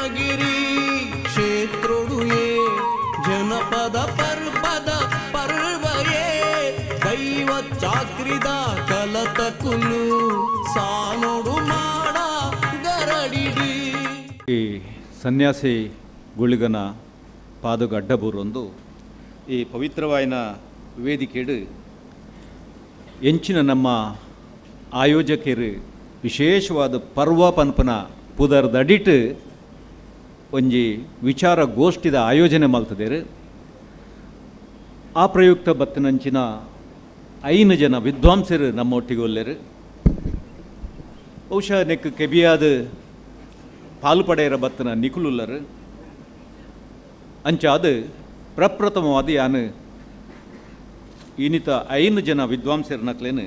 ರತ್ನಗಿರಿ ಕ್ಷೇತ್ರೊಡುಯೇ ಜನಪದ ಪರ್ವದ ಪರ್ವಯೇ, ದೈವ ಚಾಕ್ರಿದ ಕಲತ ಕುಲು, ಸಾನೋಡು ಮಾಡ ಗರಡಿಡಿ. ಈ ಸನ್ಯಾಸಿ ಗುಳಿಗನ ಪಾದಗ ಅಡ್ಡಬೂರೊಂದು ಈ ಪವಿತ್ರವಾಯಿನ ವೇದಿಕೆಡು ಎಂಚಿನ ನಮ್ಮ ಆಯೋಜಕರು ವಿಶೇಷವಾದ ಪರ್ವ ಪನ್ಪನ ಪುದರ್ದಡಿಟ್ ಒಂಜಿ ವಿಚಾರ ಗೋಷ್ಠಿದ ಆಯೋಜನೆ ಮಲ್ತದೇರು. ಆ ಪ್ರಯುಕ್ತ ಬತ್ತಿನಂಚಿನ ಐನು ಜನ ವಿದ್ವಾಂಸರು ನಮ್ಮೊಟ್ಟಿಗೆ ಒಲ್ಲೆರು. ಬಹುಶಃ ನೆಕ್ ಕೆಬಿಯಾದ ಪಾಲು ಪಡೆಯರ ಬತ್ತನ ನಿಕುಲುಲ್ಲರು ಅಂಚಾದ ಪ್ರಪ್ರಥಮವಾದ ಯಾನು ಇನಿತ ಐನು ಜನ ವಿದ್ವಾಂಸರ ನಕ್ಲೇನು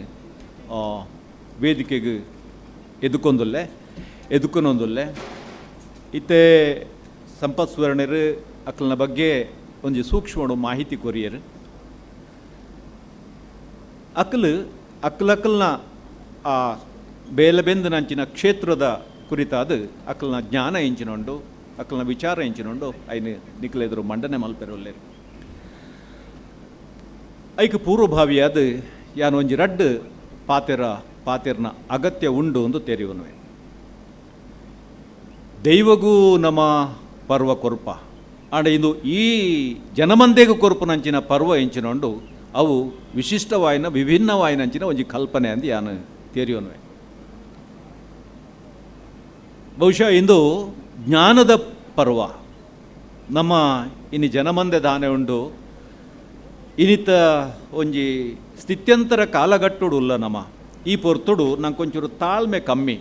ವೇದಿಕೆಗೆ ಎದುಕೊಂದೊಲ್ಲೆ ಎದುಕೊನೊಂದೊಲ್ಲೆ ಇತ್ತೆ ಸಂಪತ್ ಸುವರ್ಣರು ಅಕ್ಲನ ಬಗ್ಗೆ ಒಂದು ಸೂಕ್ಷ್ಮ ಮಾಹಿತಿ ಕೊರಿಯರು. ಅಕ್ಕಲು ಅಕ್ಕಲಕ್ಕಲ್ನ ಆ ಬೇಲಬೆಂದು ನಂಚಿನ ಕ್ಷೇತ್ರದ ಕುರಿತಾದ ಅಕ್ಲನ ಜ್ಞಾನ ಎಂಚಿನೊಂಡು ಅಕ್ಲನ ವಿಚಾರ ಎಂಚಿನೊಂಡು ಐನು ನಿಕ್ಲೆದರು ಮಂಡನೆ ಮಲ್ಪೆರೊಲ್ಲೇರು. ಐಕ ಪೂರ್ವಭಾವಿಯಾದ ಯಾನು ಒಂಜಿ ರಡ್ಡು ಪಾತೆರ, ಪಾತೆರ್ನ ಅಗತ್ಯ ಉಂಡು ಎಂದು ತೆರೆಯುವನು ದೈವಗೂ ನಮ್ಮ ಪರ್ವ ಕೊರ್ಪ. ಆಂಡ ಇದು ಈ ಜನಮಂದೆಗೂ ಕೊರ್ಪುನಂಚಿನ ಪರ್ವ ಎಂಚಿನೊಂಡು ಅವು ವಿಶಿಷ್ಟವಾಯಿನ ವಿಭಿನ್ನವಾಯಿನಂಚಿನ ಒಂಜಿ ಕಲ್ಪನೆ ಅಂದು ಯಾನು ತೇರಿಯೋನ್ವೆ. ಬಹುಶಃ ಇಂದು ಜ್ಞಾನದ ಪರ್ವ. ನಮ್ಮ ಇನ್ನು ಜನಮಂದೆ ದಾನೆ ಉಂಡು. ಇನಿತ ಒಂಜಿ ಸ್ಥಿತ್ಯಂತರ ಕಾಲಗಟ್ಟುಡು ಉಲ್ಲ ನಮ್ಮ. ಈ ಪೊರ್ತುಡು ನಂಗೆ ತಾಳ್ಮೆ ಕಮ್ಮಿ.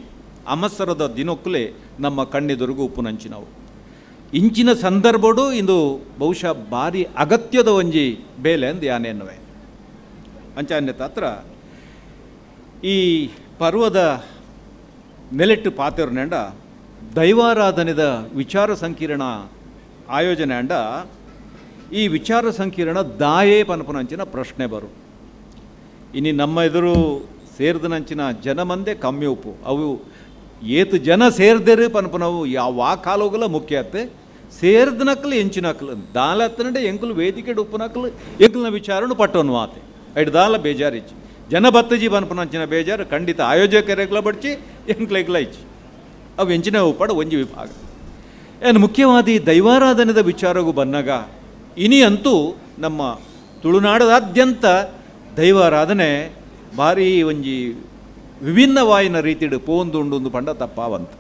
ಅಮಸರದ ದಿನಕ್ಕಲೇ ನಮ್ಮ ಕಣ್ಣೆದುರುಗು ಉಪ್ಪುನಂಚಿನವು ಇಂಚಿನ ಸಂದರ್ಭಡು ಇಂದು ಬಹುಶಃ ಭಾರಿ ಅಗತ್ಯದ ಒಂಜಿ ಬೇಲೆ ಅಂದು ಯಾನೆನ್ನುವೆ ಅಂಚಾನ್ಯ ತಾತ್ರ ಈ ಪರ್ವದ ನೆಲೆಟ್ಟು ಪಾತೆರ್ನೆಂಡ ದೈವಾರಾಧನೆದ ವಿಚಾರ ಸಂಕಿರಣ ಆಯೋಜನೆ ಅಂಡ ಈ ವಿಚಾರ ಸಂಕಿರಣ ದಾಯೇ ಪನಪನಂಚಿನ ಪ್ರಶ್ನೆ ಬರು. ಇನ್ನು ನಮ್ಮ ಎದುರು ಸೇರಿದನಂಚಿನ ಜನ ಮಂದೆ ಕಮ್ಮಿ ಉಪ್ಪು. ಅವು ಏತು ಜನ ಸೇರ್ದೇರು ಪನಪನವು ಯಾವ ಕಾಲೋಗಲ ಮುಖ್ಯ ಆತ್ತೆ ಸೇರ್ದನಕ್ಲು ದಾಲ ದಾಲತ್ತನಡೆ ಎಂಕುಲು ವೇದಿಕೆ ಉಪ್ಪುನಕಲು ಎಂಕುಲ್ನ ವಿಚಾರನು ಪಟ್ಟೋನು ಆತೆ. ಐಟು ದಾಲ ಬೇಜಾರಿಚ್ಚಿ ಜನ ಬತ್ತಜಿ ಪನಪನಂಚಿನ ಬೇಜಾರು, ಖಂಡಿತ ಆಯೋಜಕರೆಗ್ಲ ಬಡ್ಚಿ ಎಂಕ್ಲೆಗ್ಲ ಇಚ್ಚಿ. ಅವು ಎಂಚಿನ ಉಪ್ಪಡ ಒಂಜಿ ವಿಭಾಗ. ಏನು ಮುಖ್ಯವಾದಿ ದೈವಾರಾಧನೆದ ವಿಚಾರಗೂ ಬಂದಾಗ ಇನಿ ಅಂತೂ ನಮ್ಮ ತುಳುನಾಡದಾದ್ಯಂತ ದೈವಾರಾಧನೆ ಭಾರಿ ಒಂಜಿ ವಿಭಿನ್ನವಾಯಿನ ರೀತಿಡು ಪೋಂದುಂಡು ಪಂಡ ತಪ್ಪಾವಂತ.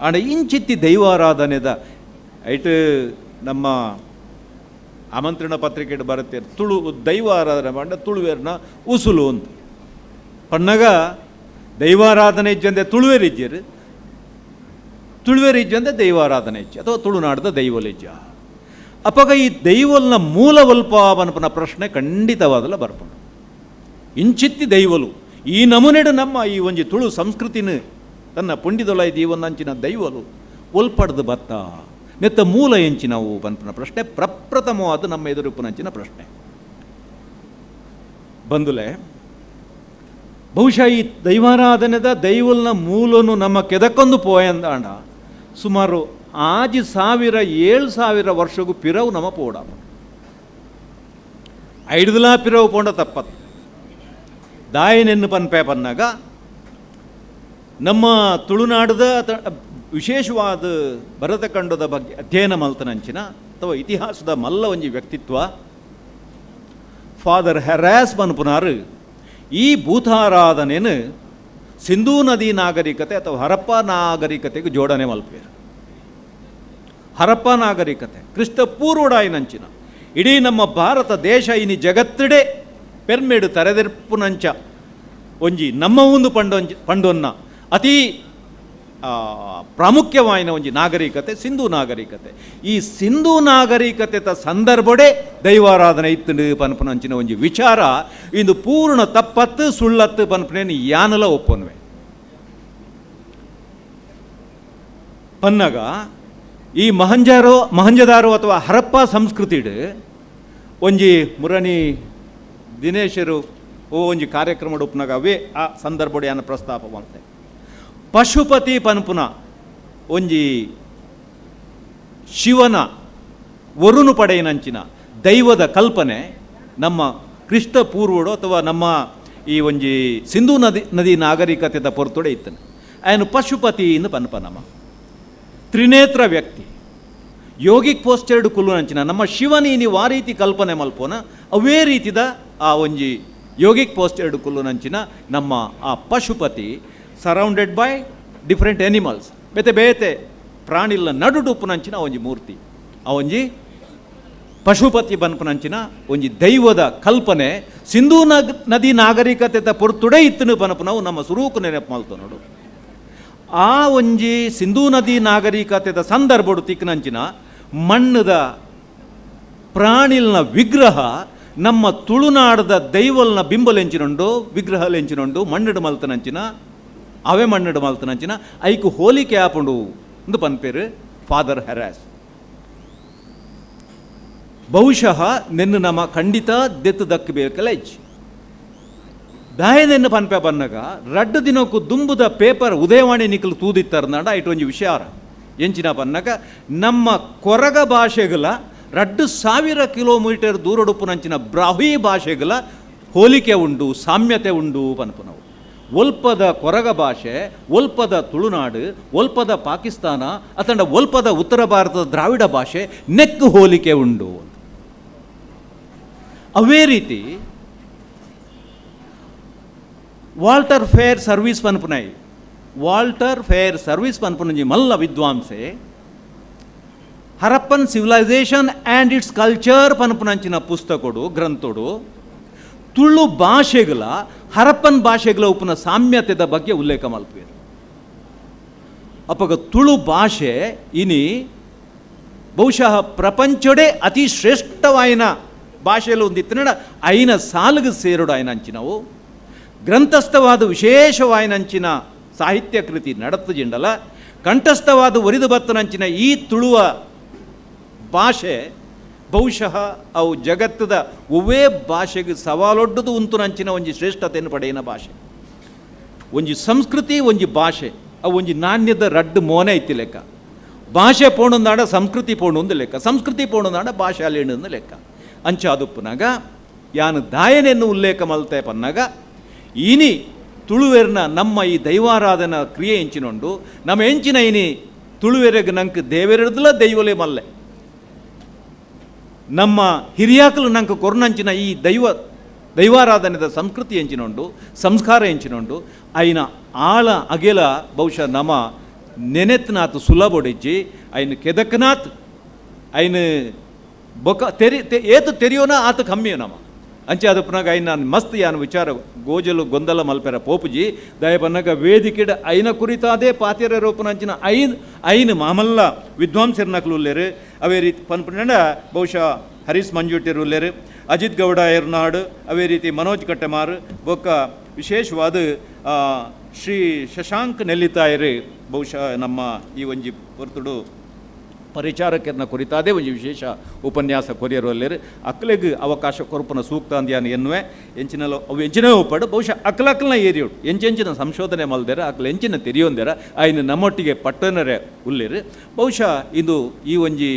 ಆಂಡ ಇಂಚಿತ್ತಿ ದೈವಾರಾಧನೆದ ಐಟ್ ನಮ್ಮ ಆಮಂತ್ರಣ ಪತ್ರಿಕೆ ಬರುತ್ತೆ, ತುಳು ದೈವಾರಾಧನೆ ಮಾಡ, ತುಳುವೇರ್ನ ಉಸುಲು ಅಂತ. ಪನ್ನಗ ದೈವಾರಾಧನೆ ಇಜ್ಜಂದೆ ತುಳುವೇರಿಜ್ಜರು ತುಳುವೇರಿಜ್ಜಂದೆ ದೈವಾರಾಧನೆ ಇಜ್ಜ, ಅಥವಾ ತುಳುನಾಡದ ದೈವಲಿಜ್ಜ ಅಪಗ ಈ ದೈವಲ್ನ ಮೂಲವಲ್ಪ ಅವನಪನ ಪ್ರಶ್ನೆ ಖಂಡಿತವಾದಲ್ಲ ಬರ್ಪಣ ಇಂಚಿತ್ತಿ ದೈವಲು, ಈ ನಮುನೆಡು ನಮ್ಮ ಈ ಒಂಜಿ ತುಳು ಸಂಸ್ಕೃತಿನ ತನ್ನ ಪುಂಡಿದೊಳ ದೀವನ್ನಂಚಿನ ದೈವಲು ಒಲ್ಪಡ್ದು ಬತ್ತ. ನೆತ್ತ ಮೂಲ ಎಂಚಿನವು ಬಂಪನ ಪ್ರಶ್ನೆ. ಪ್ರಪ್ರಥಮವಾದ ನಮ್ಮ ಎದುರುಪ್ಪನಂಚಿನ ಪ್ರಶ್ನೆ. ಬಂದುಲೆ, ಬಹುಶಃ ಈ ದೈವಾರಾಧನೆದ ದೈವಲ್ನ ಮೂಲನು ನಮ್ಮ ಕೆದಕೊಂದು ಪೋಯಂದಾಣ ಸುಮಾರು ಆಜಿ ಸಾವಿರ, ಏಳು ಸಾವಿರ ವರ್ಷಗೂ ಪಿರವು ನಮ್ಮ ಪೋಡ ಐಡುದಲಾ ಪಿರವು ಪೋಂಡ ತಪ್ಪತ್ತು. ದಾಯನೆನ್ನು ಪನ್ಪೆ ಪನ್ನಾಗ ನಮ್ಮ ತುಳುನಾಡದ ವಿಶೇಷವಾದ ಭರತಖಂಡದ ಬಗ್ಗೆ ಅಧ್ಯಯನ ಮಲ್ತನಂಚಿನ ಅಥವಾ ಇತಿಹಾಸದ ಮಲ್ಲ ಒಂಜಿ ವ್ಯಕ್ತಿತ್ವ. ಫಾದರ್ ಹೆರಾಸ್ ಮನ್ಪುನಾರು ಈ ಭೂತಾರಾಧನೆಯನ್ನು ಸಿಂಧೂ ನದಿ ನಾಗರಿಕತೆ ಅಥವಾ ಹರಪ್ಪ ನಾಗರಿಕತೆಗೆ ಜೋಡಣೆ ಮಲ್ಪೇರು ಹರಪ್ಪ ನಾಗರಿಕತೆ, ಕ್ರಿಸ್ತ ಪೂರ್ವಡಾಯಿನಂಚಿನ ಇಡೀ ನಮ್ಮ ಭಾರತ ದೇಶ ಇನಿ ಜಗತ್ತಿಡೆ ಪೆರ್ಮೆಡು ತರೆದೆರ್ಪುನಂಚ ಒಂಜಿ ನಮ್ಮ ಒಂದು ಪಂಡೊಂಜಿ, ಪಂಡೊನ್ನ. ಅತಿ ಪ್ರಾಮುಖ್ಯವಾಯಿನ ಒಂಜಿ ನಾಗರಿಕತೆ, ಸಿಂಧೂ ನಾಗರಿಕತೆ. ಈ ಸಿಂಧೂ ತ ಸಂದರ್ಭಡೆ ದೈವಾರಾಧನೆ ಇತ್ತು ಪನ್ಪನಂಚಿನ ಒಂಜಿ ವಿಚಾರ. ಇಂದು ಪೂರ್ಣ ತಪ್ಪತ್ತು, ಸುಳ್ಳತ್ತು ಪನ್ಪನೇನು ಯಾನಲ ಒಪ್ಪನ್ವೆ. ಪನ್ನಗ, ಈ ಮಹಂಜಾರೋ, ಮಹಂಜದಾರೋ ಅಥವಾ ಹರಪ್ಪ ಸಂಸ್ಕೃತಿಡ್ ಒಂಜಿ ಮುರಣಿ ದಿನೇಶರು ಓ ಒಂಜಿ ಕಾರ್ಯಕ್ರಮ ಉಪ್ನಾಗ ಅವೇ ಆ ಸಂದರ್ಭಡೆ ಯಾನ ಪ್ರಸ್ತಾಪ ಪಶುಪತಿ ಪನ್ಪುನ, ಒಂಜಿ ಶಿವನ ವರುನು ಪಡೆಯನಂಚಿನ ದೈವದ ಕಲ್ಪನೆ ನಮ್ಮ ಕ್ರಿಸ್ತ ಪೂರ್ವಡು ಅಥವಾ ನಮ್ಮ ಈ ಒಂಜಿ ಸಿಂಧೂ ನದಿ ನದಿ ನಾಗರಿಕತೆದ ಪೊರ್ತೊಡೆ ಇತ್ತನೆ. ಆಯನು ಪಶುಪತಿ ಇನ್ನು ಪನ್ಪ ನಮ್ಮ ತ್ರಿನೇತ್ರ ವ್ಯಕ್ತಿ. ಯೋಗಿಕ್ ಪೋಸ್ಟೆರ್ಡ್ ಕುಲ್ಲುನಂಚಿನ ನಮ್ಮ ಶಿವನೀನಿ ವಾ ರೀತಿ ಕಲ್ಪನೆ ಮಲ್ಪೋನ, ಅವೇ ರೀತಿದ ಆ ಒಂಜಿ ಯೋಗಿಕ್ ಪೋಸ್ಟೆರ್ಡ್ ಕುಲ್ಲುನಂಚಿನ ನಮ್ಮ ಆ Pashupati surrounded by different animals ಬೇತೆ ಬೇತೆ ಪ್ರಾಣಿಲ ನಡುಡುಪ್ಪುನಂಚಿನ ಒಂಜಿ ಮೂರ್ತಿ. ಒಂಜಿ ಪಶುಪತಿ ಬನ್ಪುನಂಚಿನ ಒಂಜಿ ದೈವದ ಕಲ್ಪನೆ. ಸಿಂಧೂ ನಗ್ ನದಿ ನಾಗರಿಕತೆ ಪೊರ್ತುಡೆ ಇತ್ತನು ಬನಪು ನಾವು ನಮ್ಮ ಸುರೂಕು ನೆನಪು ಮಲ್ತು ನೋಡು. ಆ ಒಂಜಿ ಸಿಂಧೂ ನದಿ ನಾಗರಿಕತೆದ ಸಂದರ್ಭಡು ತಿಕ್ಕನಂಚಿನ ಮಣ್ಣದ ಪ್ರಾಣಿಲ್ನ ವಿಗ್ರಹ ನಮ್ಮ ತುಳುನಾಡದ ದೈವಲ್ನ ಬಿಂಬಲೆಂಚಿನುಂಡು ವಿಗ್ರಹಲೆಂಚಿನುಂಡು ಮಣ್ಣಿಡು ಮಲ್ತನಂಚಿನ ಅವೇ ಮಣ್ಣಿಡು ಮಲ್ತನಂಚಿನ ಐಕು ಹೋಲಿಕೆ ಆಪುಂಡು ಎಂದು ಪನ್ಪೇರು ಫಾದರ್ ಹೆರಾಸ್. ಬಹುಶಃ ನೆನ್ನು ನಮ್ಮ ಖಂಡಿತ ದೆತ್ತು ದಕ್ಕಬೇಕಲ್ಲ ದಾಯ ನಿನ್ನ ಪನ್ಪೆ ಬನ್ನಗ ರಡ್ಡು ದಿನಕ್ಕೂ ದುಂಬುದ ಪೇಪರ್ ಉದಯವಾಣಿ ನಿಕಲು ತೂದಿತ್ತರ್ನಾಡ ಇಟ್ಟು ಒಂಜಿ ವಿಷಯ ಎಂಚಿನ ಪನ್ನಗ, ನಮ್ಮ ಕೊರಗ ಭಾಷೆಗಳ ರಡ್ಡು ಸಾವಿರ ಕಿಲೋಮೀಟರ್ ದೂರಡುಪ್ಪುನಂಚಿನ ಬ್ರಾಹ್ಮಿ ಭಾಷೆಗಳ ಹೋಲಿಕೆ ಉಂಡು, ಸಾಮ್ಯತೆ ಉಂಡು ಪನ್ಪು ನಾವು ಒಲ್ಪದ ಕೊರಗ ಭಾಷೆ, ಒಲ್ಪದ ತುಳುನಾಡು, ಒಲ್ಪದ ಪಾಕಿಸ್ತಾನ, ಅತಂಡ ಒಲ್ಪದ ಉತ್ತರ ಭಾರತದ ದ್ರಾವಿಡ ಭಾಷೆ ನೆಕ್ಕು ಹೋಲಿಕೆ ಉಂಡು ಅವೇ ರೀತಿ ವಾಲ್ಟರ್ ಫೇರ್ ಸರ್ವಿಸ್ ಪನ್ಪುನೈ, ವಾಲ್ಟರ್ ಫೇರ್ ಸರ್ವಿಸ್ ಪನ್ಪುನಂಜಿ ಮಲ್ಲ ವಿದ್ವಾಂಸೆ, Harappan civilization and its culture ಪನ್ಪುನಂಚಿನ ಪುಸ್ತಕಡು, ಗ್ರಂಥಡು ತುಳು ಭಾಷೆಗಳ ಹರಪ್ಪನ್ ಭಾಷೆಗಳ ಉಪನ ಸಾಮ್ಯತೆದ ಬಗ್ಗೆ ಉಲ್ಲೇಖ ಮಾಡ್ತೀವಿ. ಅಪ್ಪಗ ತುಳು ಭಾಷೆ ಇನಿ ಬಹುಶಃ ಪ್ರಪಂಚಡೇ ಅತಿ ಶ್ರೇಷ್ಠವಾಯಿನ ಭಾಷೆಯಲ್ಲಿ ಒಂದಿತ್ತಿನ ಐನ ಸಾಲುಗೆ ಸೇರುಡು ಆಯ್ನ ಅಂಚಿನವು ಗ್ರಂಥಸ್ಥವಾದ ವಿಶೇಷವಾಯಿನಂಚಿನ ಸಾಹಿತ್ಯ ಕೃತಿ ನಡೆತುಜಿಂಡಲ ಕಂಠಸ್ಥವಾದ ಒರಿದು ಬತ್ತನಂಚಿನ ಈ ತುಳುವ ಭಾಷೆ ಬಹುಶಃ ಅವು ಜಗತ್ತದ ಒವೇ ಭಾಷೆಗೆ ಸವಾಲೊಡ್ಡದು ಉಂತು ನಂಚಿನ ಒಂಜಿ ಶ್ರೇಷ್ಠತೆಯನ್ನು ಪಡೆಯಿನ ಭಾಷೆ. ಒಂಜಿ ಸಂಸ್ಕೃತಿ, ಒಂಜಿ ಭಾಷೆ, ಅವು ಒಂಜಿ ನಾಣ್ಯದ ರಡ್ಡು ಮೋನೆ ಐತಿ ಲೆಕ್ಕ. ಭಾಷೆ ಪೋಣೊಂದಾಡ ಸಂಸ್ಕೃತಿ ಪೋಣೊಂದು ಲೆಕ್ಕ. ಸಂಸ್ಕೃತಿ ಪೋಣೊಂದಾಡ ಭಾಷೆ ಅಲ್ಲೇಣಂದು ಲೆಕ್ಕ. ಅಂಚ ಅದುಪ್ಪುನಾಗ ಯಾನು ದಾಯನೆಯನ್ನು ಉಲ್ಲೇಖ ಮಲ್ತೆ ಪನ್ನಾಗ, ಇನಿ ತುಳುವೆರ್ನ ನಮ್ಮ ಈ ದೈವಾರಾಧನ ಕ್ರಿಯೆ ಎಂಚಿನೊಂಡು. ನಮ್ಮ ಎಂಚಿನ ಇನಿ ತುಳುವೆರೆಗೆ ನಂಗೆ ದೇವೆರದಲ ದೈವಲೇ ಮಲ್ಲೆ. ನಮ್ಮ ಹಿರಿಯಾಕಲು ನಂಗೆ ಕೊರ್ನಂಚಿನ ಈ ದೈವ, ದೈವಾರಾಧನೆದ ಸಂಸ್ಕೃತಿ ಎಂಚಿನೊಂಡು ಸಂಸ್ಕಾರ ಎಂಚಿನೊಂಡು ಐನ ಆಳ ಅಗೆಲ ಬಹುಶಃ ನಮ ನೆನೆತ್ನಾತ್ ಸುಲಭೊಡಿಜ್ಜಿ ಆಯ್ನ ಕೆದಕ್ನಾಥ್ ಆಯ್ನ ಬೊಕ ತೆರಿ ಏತು ತೆರೆಯೋನ ಆತ ಕಮ್ಮಿಯೋ ನಮ. ಅಂಚೆ ಅದು ಪುನಃ ಐನ್ ಮಸ್ತ್ ಯಾನ್ ವಿಚಾರ ಗೋಜಲು ಗೊಂದಲ ಮಲ್ಪೆರ ಪೋಪುಜಿ, ದಯ ಪನ್ನಗ ವೇದಿಕೆಡ ಐನ ಕುರಿತಾದೇ ಪಾತಿರ ರೂಪನಂಚಿನ ಐನ್ ಐನ್ ಮಾಮಲ್ಲ ವಿದ್ವಾಂಸರ್ನಕ್ಲು ಉಲ್ಲೇರು ಅವೇ ರೀತಿ ಪನ್ಪುನಂಡ ಬಹುಶಃ ಹರೀಶ್ ಮಂಜುಟಿರು ಉಲ್ಲೇರು ಅಜಿತ್ ಗೌಡ ಎರ್ನಾಡು, ಅವೇ ರೀತಿ ಮನೋಜ್ ಕಟ್ಟೆಮಾರ್. ಬೊಕ್ಕ ವಿಶೇಷವಾದ ಶ್ರೀ ಶಶಾಂಕ್ ನೆಲ್ಲಿತಾಯರು, ಬಹುಶಃ ನಮ್ಮ ಈ ಒಂಜಿ ಹೊರ್ತುಡು ಪರಿಚಾರಕರನ್ನ ಕುರಿತಾದೇ ಒಂದು ವಿಶೇಷ ಉಪನ್ಯಾಸ ಕೊರಿಯರಲ್ಲಿ ಅಕ್ಲೆಗ್ ಅವಕಾಶ ಕೊರಪನ ಸೂಕ್ತ ಅಂದ್ಯಾನು ಎನ್ನುವೆ. ಎಂಚಿನಲ್ಲೂ ಅವು ಎಂಚಿನ ಉಪ್ಪಡು ಬಹುಶಃ ಅಕ್ಲಕ್ಲನ ಏರಿಯೋಡು ಎಂಚೆಂಚಿನ ಸಂಶೋಧನೆ ಮಲ್ದೇರ, ಅಕ್ಲ ಎಂಚಿನ ತೆರೆಯೊಂದೇರ ಆಯ್ನ ನಮ್ಮೊಟ್ಟಿಗೆ ಪಟ್ಟನರೆ ಉಲ್ಲಿರು. ಬಹುಶಃ ಇದು ಈ ಒಂಜಿ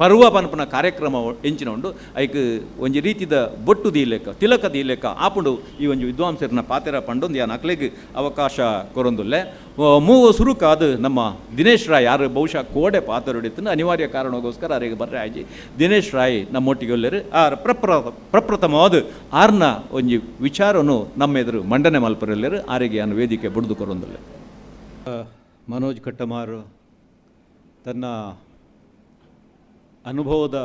ಪರ್ವ ಪನ್ಪನ ಕಾರ್ಯಕ್ರಮ ಎಂಚಿನ ಉಂಡು ಐಕ್ ಒಂಜಿ ರೀತಿದ ಬೊಟ್ಟು ದೀಲೆಕ್ಕ ತಿಲಕ ದೀಲೆಕ್ಕ ಆಪುಂಡು ಈ ಒಂಜಿ ವಿದ್ವಾಂಸರನ್ನ ಪಾತೆರ ಪಂಡೊಂದು ಯಾನ್ ಅಕ್ಲೆಗ್ ಅವಕಾಶ ಕೊರೊಂದುಲ್ಲೆ. ಮೂವ ಸುರುಕ ಅದು ನಮ್ಮ ದಿನೇಶ್ ರಾಯ್, ಯಾರು ಬಹುಶಃ ಕೋಡೆ ಪಾತರುಡಿತನ ಅನಿವಾರ್ಯ ಕಾರಣಗೋಸ್ಕರ ಅವರಿಗೆ ಬರ್ರೆ ಆಯ್ಜಿ. ದಿನೇಶ್ ರಾಯ್ ನಮ್ಮೊಟ್ಟಿಗೆ ಒಲ್ಲೆರು ಆ ಪ್ರಪ್ರ, ಪ್ರಪ್ರಥಮವಾದ ಆರ್ನ ಒಂಜಿ ವಿಚಾರನು ನಮ್ಮ ಎದುರು ಮಂಡನೆ ಮಲ್ಪರಲ್ಲೆರು ಆರಿಗೆ ಯಾನು ವೇದಿಕೆ ಬುಡ್ದು ಕೊರೊಂದುಲ್ಲೆ. ಮನೋಜ್ ಕಟ್ಟಮಾರು ತನ್ನ ಅನುಭವದ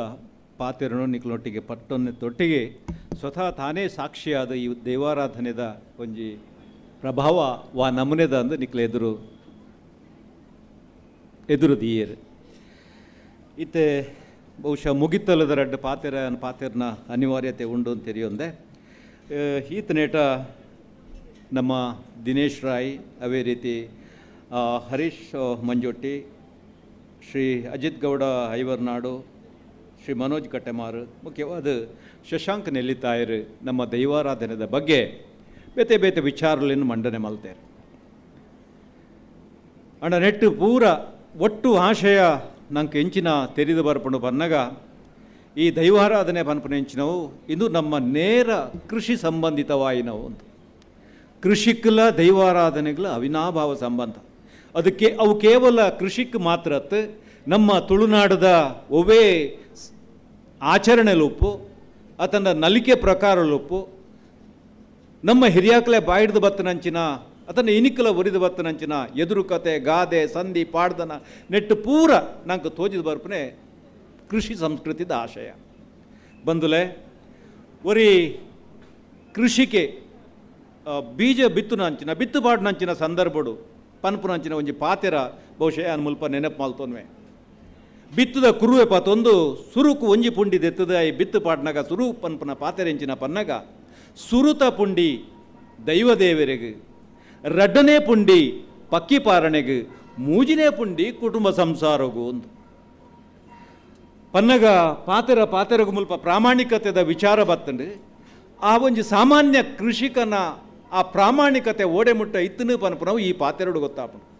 ಪಾತ್ರನು ನಿಕ್ಲೊಟ್ಟಿಗೆ, ಪಟ್ಟೊನ್ನೆ ತೊಟ್ಟಿಗೆ ಸ್ವತಃ ತಾನೇ ಸಾಕ್ಷಿಯಾದ ಈ ದೇವಾರಾಧನೆದ ಒಂಜಿ ಪ್ರಭಾವ ವಾ ನಮುನೆದ ಅಂದು ನಿಕ್ಲ ಎದುರು ಎದುರು ದೀಯರು. ಇತ್ತೆ ಬಹುಶಃ ಮುಗಿತಲದ ರಡ್ಡ ಪಾತೆರ, ಪಾತೆರ್ನ ಅನಿವಾರ್ಯತೆ ಉಂಡು ಅಂತ ಈತ ಈತನೇಟ ನಮ್ಮ ದಿನೇಶ್ ರಾಯ್ ಅವೇ ರೀತಿ ಹರೀಶ್ ಮಂಜೊಟ್ಟಿ ಶ್ರೀ ಅಜಿತ್ ಗೌಡ ಐವರ್ನಾಡು ಶ್ರೀ ಮನೋಜ್ ಕಟ್ಟೆಮಾರು, ಮುಖ್ಯವಾದ ಶಶಾಂಕ್ ನೆಲ್ಲಿತಾಯರು ನಮ್ಮ ದೈವಾರಾಧನೆದ ಬಗ್ಗೆ ಬೇತೆ ಬೇತೆ ವಿಚಾರಗಳನ್ನು ಮಂಡನೆ ಮಲ್ತೇರು ಅಂಡ ನೆಟ್ಟು ಪೂರ ಒಟ್ಟು ಆಶಯ ನಂಗೆ ಹೆಂಚಿನ ತೆರೆದು ಬರ್ಪುಂಡು ಪನ್ನಗ. ಈ ದೈವಾರಾಧನೆ ಪನ್ಪನ ಹೆಂಚಿನವು ಇದು ನಮ್ಮ ನೇರ ಕೃಷಿ ಸಂಬಂಧಿತವಾಯಿನವು ಅಂತ. ಕೃಷಿಕ್ಲ ದೈವಾರಾಧನೆಗಳ ಅವಿನಾಭಾವ ಸಂಬಂಧ. ಅದಕ್ಕೆ ಅವು ಕೇವಲ ಕೃಷಿಕ್ ಮಾತ್ರ ನಮ್ಮ ತುಳುನಾಡದ ಒವೇ ಆಚರಣೆ ಲೋಪು ಆತನ ನಲಿಕೆ ಪ್ರಕಾರ ಲೋಪು. ನಮ್ಮ ಹಿರಿಯಾಕಲೆ ಬಾಯಿಡ್ದು ಬತ್ತನಂಚಿನ ಅದನ್ನು ಇನಿಕಲ ಒರಿದು ಬತ್ತನಂಚಿನ ಎದುರು ಕತೆ, ಗಾದೆ, ಸಂಧಿ, ಪಾಡ್ದನ, ನೆಟ್ಟು ಪೂರ ನಂಗೆ ತೋಜಿದ ಬರ್ಪನೆ ಕೃಷಿ ಸಂಸ್ಕೃತಿದ ಆಶಯ. ಬಂದುಲೆ ಒರಿ ನಂಚಿನ ಬೀಜ ಬಿತ್ತುನಂಚಿನ ನಂಚಿನ ಸಂದರ್ಭಡು. ಪನ್ಪುನಂಚಿನ ಒಂಜಿ ಪಾತೆರ ಬಹುಶಃ ಅನ್ ಮುಲ್ಪ ನೆನಪು ಮಾಲ್ತೊನ್ವೆ. ಬಿತ್ತದ ಕುರುವೆ ಪಾತೊಂದು ಸುರುಕು ಒಂಜಿ ಪುಂಡಿ ದೆತ್ತದ, ಈ ಬಿತ್ತು ಪಾಡ್ನಾಗ ಸುರು ಪನ್ಪನ ಪಾತೆರೆಂಚಿನ ಪನ್ನಗ. ಸುರುತ ಪುಂಡಿ ದೈವದೇವರಿಗೆ ರಡ್ಡನೇ ಪುಂಡಿ ಪಕ್ಕಿ ಪಾರಣೆಗೆ, ಮೂಜಿನೇ ಪುಂಡಿ ಕುಟುಂಬ ಸಂಸಾರಗು ಒಂದು. ಪನ್ನಗ ಪಾತೆರ ಪಾತೆರಗು ಮುಲ್ಪ ಪ್ರಾಮಾಣಿಕತೆದ ವಿಚಾರ ಬತ್ತಂಡು, ಆ ಒಂಜಿ ಸಾಮಾನ್ಯ ಕೃಷಿಕನ ಆ ಪ್ರಾಮಾಣಿಕತೆ ಓಡೆ ಮುಟ್ಟ ಇತ್ತನು ಪನಪುನವು ಈ ಪಾತೆರಡು ಗೊತ್ತಾಪನು.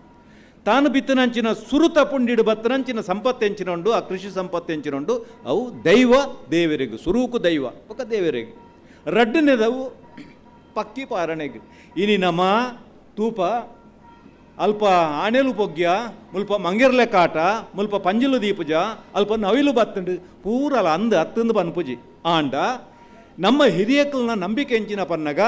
ತಾನು ಬಿತ್ತನಂಚಿನ ಸುರುತ ಪುಂಡಿಡು ಬತ್ತನಂಚಿನ ಸಂಪತ್ತೆಂಚಿನೊಂಡು, ಆ ಕೃಷಿ ಸಂಪತ್ತೆಂಚಿನೊಂಡು, ಅವು ದೈವ ದೇವರಿಗೆ, ಸುರೂಕು ದೈವ, ಪಕ್ಕ ದೇವರಿಗೆ. ರಡ್ಡನೆದವು ಪಕ್ಕಿ ಪಾರಣೆಗೆ. ಇನಿ ನಮ, ತೂಪ, ಅಲ್ಪ ಆನೆಲು ಪೊಗ್ಯ, ಮುಲ್ಪ ಮಂಗೆರ್ಲೆ ಕಾಟ, ಮುಲ್ಪ ಪಂಜಲು ದೀಪುಜ, ಅಲ್ಪ ನವಿಲು ಬತ್ತಂಡು ಪೂರಲ ಅಂದು ಹತ್ತಂದು ಪನ್ಪುಜಿ. ಆಂಡ, ನಮ್ಮ ಹಿರಿಯಕಲ್ನ ನಂಬಿಕೆ ಹೆಂಚಿನ ಪನ್ನಗ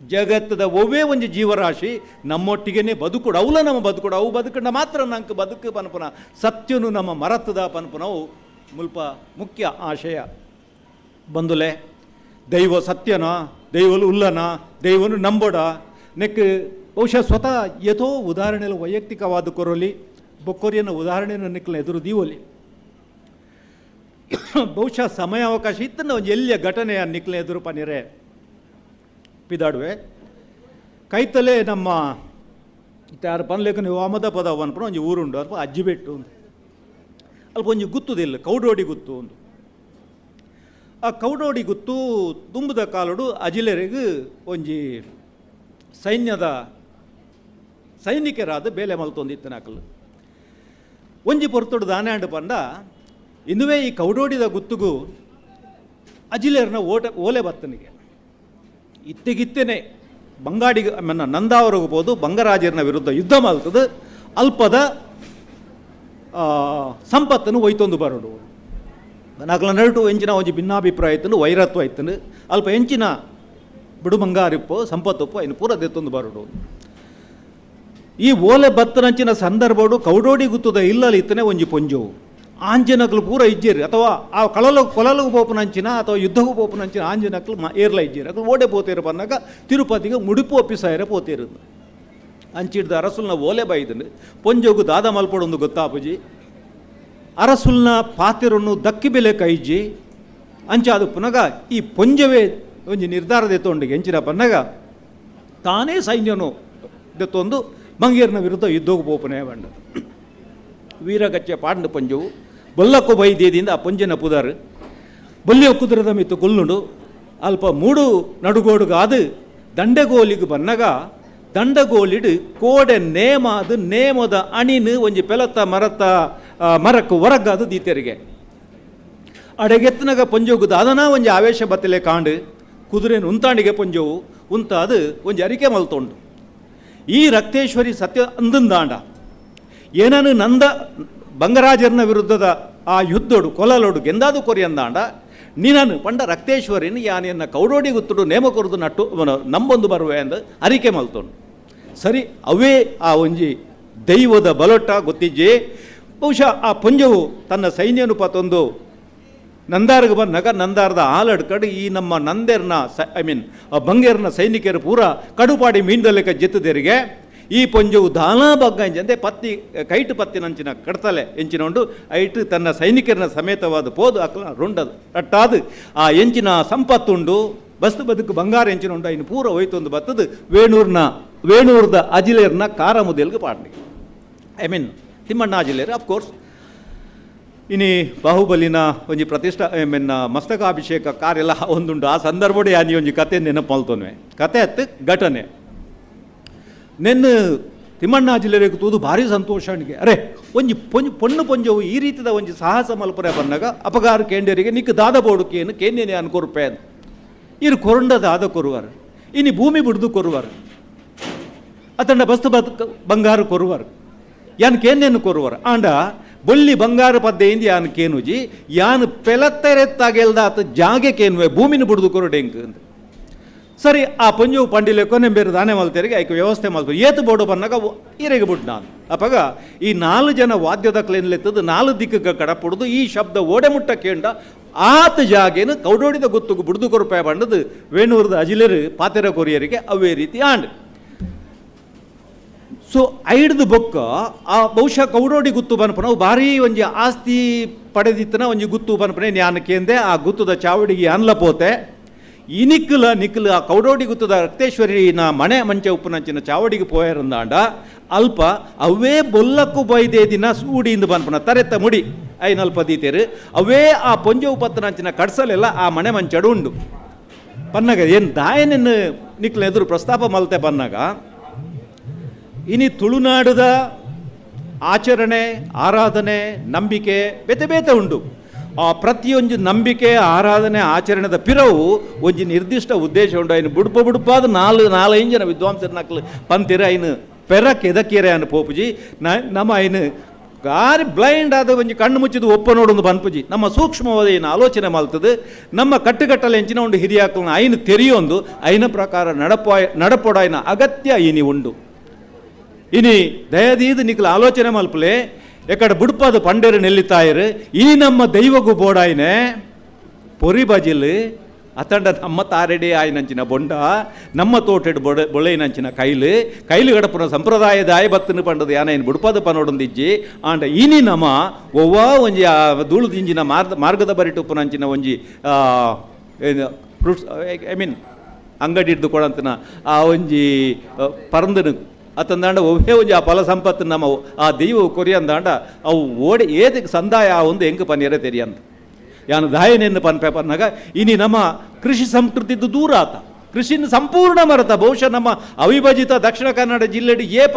ಜಗತ್ತದ ಒವ್ವೇ ಒಂದು ಜೀವರಾಶಿ ನಮ್ಮೊಟ್ಟಿಗೆನೆ ಬದುಕುಡು, ಅವಲ ನಮ್ಮ ಬದುಕುಡು, ಅವು ಬದುಕಂಡ ಮಾತ್ರ ನಂಗೆ ಬದುಕು ಪನ್ಪುನ, ಸತ್ಯನು ನಮ್ಮ ಮರತದ ಪನ್ಪುನವು ಮುಲ್ಪ ಮುಖ್ಯ ಆಶಯ. ಬಂದುಲೆ, ದೈವ ಸತ್ಯನ, ದೈವಲು ಉಲ್ಲನ, ದೈವನು ನಂಬೋಡ, ನೆಕ್ ಬಹುಶಃ ಸ್ವತಃ ಯಥೋ ಉದಾಹರಣೆಯಲ್ಲಿ ವೈಯಕ್ತಿಕವಾದ ಕೊರಲಿ ಬೊಕ್ಕೊರಿಯನ ಉದಾಹರಣೆಯನ್ನು ನಿಕ್ಲ ಎದುರು ದೀವಲಿ. ಬಹುಶಃ ಸಮಯ ಅವಕಾಶ ಇತ್ತನ್ನ ಒಂದು ಎಲ್ಲಿಯ ಘಟನೆಯ ನಿಕ್ಲ ಎದುರು ಪನಿರೆ ಪಿದಾಡುವೆ ಕೈತಲೆ ನಮ್ಮ ಯಾರು ಪನ್ಲೇಕ ನೀವು ವಾಮದ ಪದ ಅನ್ಪಣ ಒಂಜಿ ಊರುಂಡು, ಅಥವಾ ಅಜ್ಜಿಬೆಟ್ಟು ಒಂದು ಅಲ್ಪ ಒಂಜಿ ಗುತ್ತುದಿಲ್ಲ, ಕೌಡೋಡಿ ಗುತ್ತು ಒಂದು. ಆ ಕೌಡೋಡಿ ಗುತ್ತು ತುಂಬದ ಕಾಲಡು ಅಜಿಲೆರೆಗೆ ಒಂಜಿ ಸೈನ್ಯದ ಸೈನಿಕರಾದ ಬೇಲೆ ಮಲ್ತೊಂದಿತ್ತು ನಾಕಲು ಒಂಜಿ ಪೊರ್ತುಡು ದಾನಾಂಡು ಪಂಡ ಇನ್ನುವೇ ಈ ಕೌಡೋಡಿದ ಗುತ್ತುಗೂ ಅಜಿಲೇರ್ನ ಓಟ, ಓಲೆ ಬತ್ತನಿಗೆ. ಇತ್ತೆಗಿತ್ತೇನೆ ಬಂಗಾಡಿಗ ನಂದ ನಂದಾವರೆಗೂ ಹೋದು ಬಂಗರಾಜರನ ವಿರುದ್ಧ ಯುದ್ಧ ಮಾಡ್ತದೆ. ಅಲ್ಪದ ಸಂಪತ್ತನ್ನು ಒಯ್ತೊಂದು ಬರಡು. ನಗಲ ನರಟು ಎಂಚಿನ ಒಂಜಿ ಭಿನ್ನಾಭಿಪ್ರಾಯ ಇತ್ತು ವೈರತ್ವ ಇತ್ತು ಅಲ್ಪ ಎಂಚಿನ ಬಿಡು ಬಂಗಾರಿಪ್ಪು, ಸಂಪತ್ತುಪ್ಪು ಇನ್ನು ಪೂರ ದೆತ್ತೊಂದು ಬರಡು. ಈ ಓಲೆ ಬತ್ತನಂಚಿನ ಸಂದರ್ಭಡು ಕೌಡೋಡಿ ಗುತ್ತದ ಇಲ್ಲಲ್ಲಿ ಇತ್ತನೆ ಒಂಜಿ ಪೊಂಜವು ಆಂಜನಕ್ಲು ಪೂರ ಇಜ್ಜೇರಿ. ಅಥವಾ ಆ ಕಳಲು ಕೊಲಲು ಪೋಪನಂಚಿನ ಅಥವಾ ಯುದ್ಧಗೂ ಪೋಪನಂಚಿನ ಆಂಜನಕ್ಲು ಏರ್ಲ ಇಜ್ಜೇರಿ. ಅಕ್ಲು ಓಡೆ ಪೋತೇರು ಬಂದಾಗ ತಿರುಪತಿಗೆ ಮುಡಿಪು ಒಪ್ಪಿಸಾಯರ ಪೋತೇರು. ಅಂಚಿಡ್ದ ಅರಸುಲ್ನ ಓಲೆ ಬೈದನು. ಪೊಂಜೋಗು ದಾದ ಮಲ್ಪಡೊಂದು ಗೊತ್ತಾಪುಜಿ. ಅರಸುಲ್ನ ಪಾತಿರನ್ನು ದಕ್ಕಿ ಬೆಲೆ ಕೈಜಿ. ಅಂಚಾದು ಪುನಗ ಈ ಪೊಂಜವೇ ಒಂಜಿ ನಿರ್ಧಾರದ ಎತ್ತೊಂಡಿಗೆ. ಎಂಚಿನ ಪನ್ನಗ ತಾನೇ ಸೈನ್ಯನು ದೆತ್ತೊಂದು ಮಂಗೇರ್ನ ವಿರುದ್ಧ ಯುದ್ಧಕ್ಕೆ ಪೋಪನೆ ಬಂಡ ವೀರಗಚ್ಚೆ ಪಾಂಡು ಪಂಜವು. ಬೊಲ್ಲಕ್ಕು ಬೈದೇದಿಂದ ಆ ಪೊಂಜನ ಪುದರ್. ಬೊಲ್ಲೆ ಕುದುರದ ಮಿತ್ತು ಕೊಲ್ಲುಂಡು ಅಲ್ಪ ಮೂಡು ನಡುಗೋಡುಗಾದು ದಂಡಗೋಲಿಗೆ ಬನ್ನಗ ದಂಡಗೋಲಿಡು ಕೋಡೆ ನೇಮ ಅದು ನೇಮದ ಅಣಿನು ಒಂಜಿ ಪೆಲತ್ತ ಮರತ್ತ ಮರಕ್ಕೆ ಹೊರಗಾದು ದೀತೆರಿಗೆ. ಅಡೆಗೆತ್ತನಗ ಪಂಜೋಗುದ ಅದನ ಒಂಜಿ ಆವೇಶ ಬತ್ತಲೆ ಕಾಂಡು. ಕುದುರೆನು ಉಂತಾಣಿಗೆ ಉಂತ ಅದು ಒಂಜಿ ಅರಿಕೆ ಮಲ್ತೊಂಡು. ಈ ರಕ್ತೇಶ್ವರಿ ಸತ್ಯ ಅಂದಂದಾಂಡ. ಏನನು ನಂದ ಬಂಗರಾಜರ್ನ ವಿರುದ್ಧದ ಆ ಯುದ್ಧೋಡು, ಕೊಲಲೋಡು, ಗೆಂದಾದು ಕೊರಿಯಂದಾಂಡ ನೀನನು ಪಂಡ ರಕ್ತೇಶ್ವರಿನ ಯಾನೆಯನ್ನ ಕೌಡೋಡಿ ಗುತ್ತುಡು ನೇಮ ಕೊರದು ನಟ್ಟು ನಂಬೊಂದು ಬರುವೆ ಅಂದ ಅರಿಕೆ ಮಲ್ತೊಂಡು ಸರಿ, ಅವೇ ಆ ಒಂಜಿ ದೈವದ ಬಲೊಟ್ಟ ಗೊತ್ತಿಜ್ಜೆ. ಬಹುಶಃ ಆ ಪುಂಜವು ತನ್ನ ಸೈನ್ಯನು ಪತ್ತೊಂದು ನಂದಾರ್ಗೆ ಬಂದಾಗ ನಂದಾರದ ಹಾಲಡ್ಕಡು ಈ ನಮ್ಮ ನಂದೇರ್ನ ಐ ಮೀನ್ ಬಂಗೇರ್ನ ಸೈನಿಕರು ಪೂರ ಕಡುಪಾಡಿ ಮೀನ್ದಲೆಕ್ಕ ಜೆತ್ತದೇರಿಗೆ ಈ ಪೊಂಜವು ದಾನಾ ಬಗ್ಗ ಎಂಜಂದೆ ಪತ್ತಿ ಕೈಟು ಪತ್ತಿನಂಚಿನ ಎಂಚಿನ ಎಂಚಿನೊಂಡು, ಐಟು ತನ್ನ ಸೈನಿಕರನ್ನ ಸಮೇತವಾದ ಪೋದು ಅಕ್ಲ ರುಂಡದು ಅಟ್ಟಾದು. ಆ ಎಂಚಿನ ಸಂಪತ್ತುಂಡು, ಬಸ್ತು ಬದುಕು ಬಂಗಾರ ಎಂಚಿನೊಂಡು ಇನ್ನು ಪೂರ ಹೋಯ್ತೊಂದು ಬತ್ತದು, ವೇಣೂರ್ನ, ವೇಣೂರ್ದ ಅಜಿಲೇರ್ನ ಕಾರಮುದೆಲ್ಗೆ ಪಾಡ್ನಿ. I mean Timmanna Ajiler of course ಇನಿ ಬಾಹುಬಲಿನ ಒಂಜಿ ಪ್ರತಿಷ್ಠಾ ಐ ಮೀನ್ ಮಸ್ತಕಾಭಿಷೇಕ ಕಾರ್ಯೆಲ್ಲ ಒಂದುಂಡು, ಆ ಸಂದರ್ಭಡೆ ಯಾನಿ ಒಂಜಿ ಕತೆ ನೆನಪು ಮಲ್ತೊನ್ವೆ ಕತೆ ಅತ್ತು ಘಟನೆ. ನೆನ್ನು ಜಿಲ್ಲೆಗೆ ತೂದು ಭಾರಿ ಸಂತೋಷ ಅವನಿಗೆ ಅರೆ, ಒಂಜಿ ಪೊಂಜ್ ಪೊಣ್ಣು ಪೊಂಜವು ಈ ರೀತಿದ ಒಂಜಿ ಸಾಹಸ ಮಲ್ಪರೆ ಬಂದಾಗ ಅಪಗಾರ ಕೇಂದ್ರಿಗೆ ನಿಕ್ಕ ದಾದ ಬೋಡುಕೇನು ಕೇಂದ್ರ ಅನ್ಕೊರ್ಪೆ ಅಂತ ಇರು ಕೊರಂಡ ದಾದ ಕೊರುವಾರ, ಇನಿ ಭೂಮಿ ಬಿಡ್ದು ಕೊರುವಾರ, ಅತಂಡ ಬಸ್ತು ಬದುಕ ಬಂಗಾರ ಕೊರುವಾರ, ಯಾನ್ ಕೇನೇನು ಕೊರುವಾರ. ಆಂಡ ಬೊಲ್ಲಿ ಬಂಗಾರ ಪದ್ದೆಯಿಂದ ಯಾನ್ ಕೇನುಜಿ, ಯಾನ್ ಪೆಲತ್ತರೆತ್ತಾಗೆಲ್ದ ಆತ ಜಾಗೆ ಕೇನುವೆ ಭೂಮಿನ ಬಿಡ್ದು ಕೊರಡೆಂಕ್ ಅಂತ ಸರಿ, ಆ ಪಂಜು ಪಂಡಿಲೆ ಕೊನೆ ಬೇರೆ ದಾನೆ ಮಲ್ತೇರಿಗೆ ಐಕೆ ವ್ಯವಸ್ಥೆ ಮಲ್ತು. ಏತು ಬೋಡು ಬಂದಾಗ ಇರಗಿಬಿಟ್ಟು ನಾನು. ಅಪ್ಪಾಗ ಈ ನಾಲ್ಕು ಜನ ವಾದ್ಯದ ಕ್ಲೇನ್ಲೆತ್ತದು ನಾಲ್ಕು ದಿಕ್ಕಕ್ಕೆ ಕಡಪುಡ್ದು ಈ ಶಬ್ದ ಓಡೆ ಮುಟ್ಟ ಕೇಂಡ ಆತ ಜಾಗೇನು ಕೌಡೋಡಿದ ಗೊತ್ತು ಬಿಡ್ದು ಕೊರಪಾಯ ಬಂಡದು ವೇಣೂರದ ಅಜಿಲರು ಪಾತೆರ ಕೊರಿಯರಿಗೆ ಅವೇ ರೀತಿ ಆಂಡ್. ಸೊ, ಐಡ್ದು ಬೊಕ್ಕ, ಆ ಬಹುಶಃ ಕೌಡೋಡಿ ಗುತ್ತು ಬನ್ಪನ ಭಾರಿ ಒಂಜಿ ಆಸ್ತಿ ಪಡೆದಿತ್ತನ, ಒಂಜಿ ಗುತ್ತು ಬನ್ಪನೆ ನ್ಯಾನ ಕೇಂದೆ ಆ ಗುತ್ತದ ಚಾವಡಿಗೆ ಅನ್ಲ ನಿಕ್ಕಲು ಆ ಕೌಡೋಡಿ ಗುತ್ತದ ರಕ್ತೇಶ್ವರಿನ ಮನೆ ಮಂಚ ಉಪ್ಪುನಂಚಿನ ಚಾವಡಿಗೆ ಪೋಯರಂದಾಂಡ ಅಲ್ಪ ಅವೇ ಬೊಲ್ಲಕ್ಕು ಬೈದೇ ದಿನ ಸೂಡಿಯಿಂದ ಬನ್ಪನ ತರೆತ್ತ ಮುಡಿ. ಐನಲ್ಪ ದೀತೇರು, ಅವೇ ಆ ಪೊಂಜ ಉಪತ್ತನಂಚಿನ ಕಡ್ಸಲೆಲ್ಲ ಆ ಮನೆ ಮಂಚಡು ಉಂಡು ಪನ್ನಗ, ಏನು ದಾಯನೆನ್ನು ನಿಕ್ಲ ಎದುರು ಪ್ರಸ್ತಾಪ ಮಲ್ತೆ ಬನ್ನಾಗ ಇನಿ ತುಳುನಾಡದ ಆಚರಣೆ, ಆರಾಧನೆ, ನಂಬಿಕೆ ಬೇತೆ ಬೇತೆ ಉಂಡು. ಆ ಪ್ರತಿಯೊಂದು ನಂಬಿಕೆ, ಆರಾಧನೆ, ಆಚರಣೆದ ಪಿರವು ಒಂಜಿ ನಿರ್ದಿಷ್ಟ ಉದ್ದೇಶ ಉಂಡು. ಐನು ಬುಡುಪ ಬುಡುಪಾದ ನಾಲ್, ನಾಲೈದು ಜನ ವಿದ್ವಾಂಸರ ನಕ್ಲು ಪಂತಿರ. ಐನು ಪೆರ ಕೆದಕಿರೆ ಅನ್ನು ಪೋಪುಜಿ. ನಮ್ಮ ಐನು ಗಾರಿ ಬ್ಲೈಂಡ್ ಆದ ಒಂಜಿ ಕಣ್ಣು ಮುಚ್ಚಿದು ಒಪ್ಪ ನೋಡೊಂದು ಬನ್ಪುಜಿ ನಮ್ಮ ಸೂಕ್ಷ್ಮವಾದ ಏನು ಆಲೋಚನೆ ಮಾಲ್ತದೆ. ನಮ್ಮ ಕಟ್ಟುಗಟ್ಟಲೆ ಹೆಂಚಿನ ಒಂದು ಹಿರಿಯಾಕಲ್ನ ಐನು ತೆರೆಯೊಂದು. ಐನ ಪ್ರಕಾರ ನಡಪ ನಡಪೊಡಾಯ್ನ ಅಗತ್ಯ ಇನಿ ಉಂಡು. ಇನಿ ದಯದೀದು ನಿಕ್ಲ ಆಲೋಚನೆ ಮಲ್ಪಲೆ. ಎಕಡೆ ಬುಡ್ಪದ ಪಂಡೇರು ನೆಲ್ಲಿತಾಯರು ಈ ನಮ್ಮ ದೈವಗು ಬೋಡಾಯ್ನೆ, ಪೊರಿ ಬಜಿಲ್ ಅತಂಡ ನಮ್ಮ ತಾರೆಡೆ ಆಯ್ನಂಚಿನ ಬೊಂಡ, ನಮ್ಮ ತೋಟೆಡ್ ಬೊಡ ಬೊಳೆನಂಚಿನ ಕೈಲು ಕೈಲು ಗಡಪುನ ಸಂಪ್ರದಾಯದ ಪಂಡದು ಯಾನ ಪಂಡದು ಯಾನೇನು ಬುಡ್ಪದ ಪನೋಡೊಂದಿಜ್ಜಿ ಆಂಡ ಇನಿ ನಮ, ಒವ್ವ ಒಂಜಿ ಧೂಳು ದಿಂಜಿನ ಮಾರ್ಗ ಮಾರ್ಗದ ಬರಿಟು ಉಪ್ಪುನಂಚಿನ ಒಂಜಿ ಫ್ರೂಟ್ಸ್, ಐ ಮೀನ್ ಅಂಗಡಿ ಹಿಡ್ದು ಆ ಒಂಜಿ ಪರಂದನು ಅತ್ತಂದಾಂಡ ಒವ್ವೇ ಒಂಜಿ ಆ ಫಲ ಸಂಪತ್ತು ನಮ್ಮ ಆ ದೈವ ಕೊರಿಯಂದಾಂಡ, ಅವು ಓಡಿ ಏದಕ್ಕೆ ಸಂದಾಯ ಆ ಒಂದು ಹೆಂಗೆ ಪನ್ನಿರ ತೆರಿಯಂತ ಯಾನು ದಾಯನೆನ್ನು ಪನ್ ಪನ್ನಾಗ ಇನಿ ನಮ್ಮ ಕೃಷಿ ಸಂಸ್ಕೃತಿದ್ದು ದೂರ ಆತ. ಕೃಷಿನ ಸಂಪೂರ್ಣ ಮರತ, ಬಹುಶಃ ನಮ್ಮ ಅವಿಭಜಿತ ದಕ್ಷಿಣ ಕನ್ನಡ ಜಿಲ್ಲೆಡ್ ಏಪ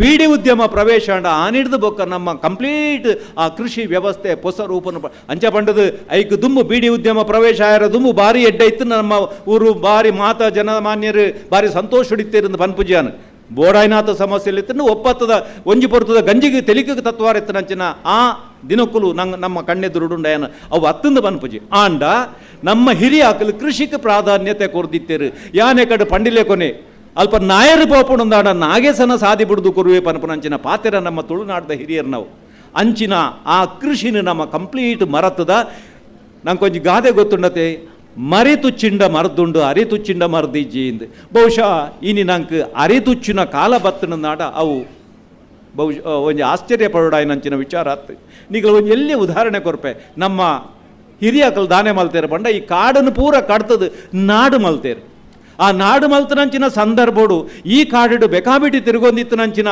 ಬೀಡಿ ಉದ್ಯಮ ಪ್ರವೇಶ ಅಂಡ ಆನಿಡ್ದು ಬೊಕ್ಕ ನಮ್ಮ ಕಂಪ್ಲೀಟ್ ಆ ಕೃಷಿ ವ್ಯವಸ್ಥೆ ಹೊಸ ರೂಪನ ಅಂಚೆ ಪಂಡದು, ಐಕ್ ದುಮ್ಮು ಬೀಡಿ ಉದ್ಯಮ ಪ್ರವೇಶ ಆಯ್ರ ದುಮ್ಮು ಬಾರಿ ಎಡ್ಡ ಇತ್ತು ನಮ್ಮ ಊರು ಬಾರಿ ಮಾತ ಜನಮಾನ್ಯರು ಬಾರಿ ಸಂತೋಷ ಹಿಡಿತೇರಿಂದ ಪನ್ಪುಜಿಯಾನು. ಬೋಡಾಯ್ನಾಥ ಸಮಸ್ಯೆಲಿತ್ತು ಒಪ್ಪತ್ತದ, ಒಂಜಿ ಪೊರ್ತದ ಗಂಜಿಗೆ ತೆಲಿಕೆ ತತ್ವಾರೆತ್ತನಂಚಿನ ಆ ದಿನಕ್ಕುಲು ನಂಗೆ ನಮ್ಮ ಕಣ್ಣೆದುರುಡುಂಡಯನ ಅವು ಅತ್ತಿಂದ ಬನ್ಪುಜಿ. ಆಂಡ, ನಮ್ಮ ಹಿರಿಯ ಆಕಲು ಕೃಷಿಗೆ ಪ್ರಾಧಾನ್ಯತೆ ಕೊರ್ದಿತ್ತೇರು. ಯಾನೆ ಕಡೆ ಪಂಡಿಲೆ ಕೊನೆ. ಅಲ್ಪ ನಾಯರು ಪೋಪುಣಂದಾಡ ನಾಗೇಸನ ಸಾದಿ ಬಿಡುದು ಕೊರುವೆ ಪನಪನಂಚಿನ ಪಾತೆರ ನಮ್ಮ ತುಳುನಾಡದ ಹಿರಿಯರು ನಾವು. ಅಂಚಿನ ಆ ಕೃಷಿನ ನಮ್ಮ ಕಂಪ್ಲೀಟ್ ಮರತದ. ನಂಗೆ ಕೊಂಚ ಗಾದೆ ಗೊತ್ತುಂಡತೆ. ಮರಿತುಚ್ಚಿಂಡ ಮರದುಂಡು ಅರಿತುಚ್ಚಿಂಡ ಮರದಿಜ್ಜಿ ಇಂದು ಬಹುಶಃ ಇನಿ ನಂಗೆ ಅರಿತುಚ್ಚಿನ ಕಾಲ ಬತ್ತನ ನಾಡ ಅವು ಬಹುಶಃ ಒಂಜಿ ಆಶ್ಚರ್ಯ ಪಡೋಡಾಯ್ನಂಚಿನ ವಿಚಾರ ಆತು ನಿಗಲು ಒಂದು ಎಲ್ಲಿ ಉದಾಹರಣೆ ಕೊರಪೆ? ನಮ್ಮ ಹಿರಿಯಕಲ್ ದಾನೆ ಮಲ್ತೇರು ಬಂಡ, ಈ ಕಾಡನ್ನು ಪೂರ ಕಡ್ತದು ನಾಡು ಮಲ್ತೇರು. ಆ ನಾಡು ಮಲ್ತನಂಚಿನ ಸಂದರ್ಭಡು ಈ ಕಾಡಿಡು ಬೆಕಾಬಿಟಿ ತಿರುಗೊಂದಿತ್ತನಂಚಿನ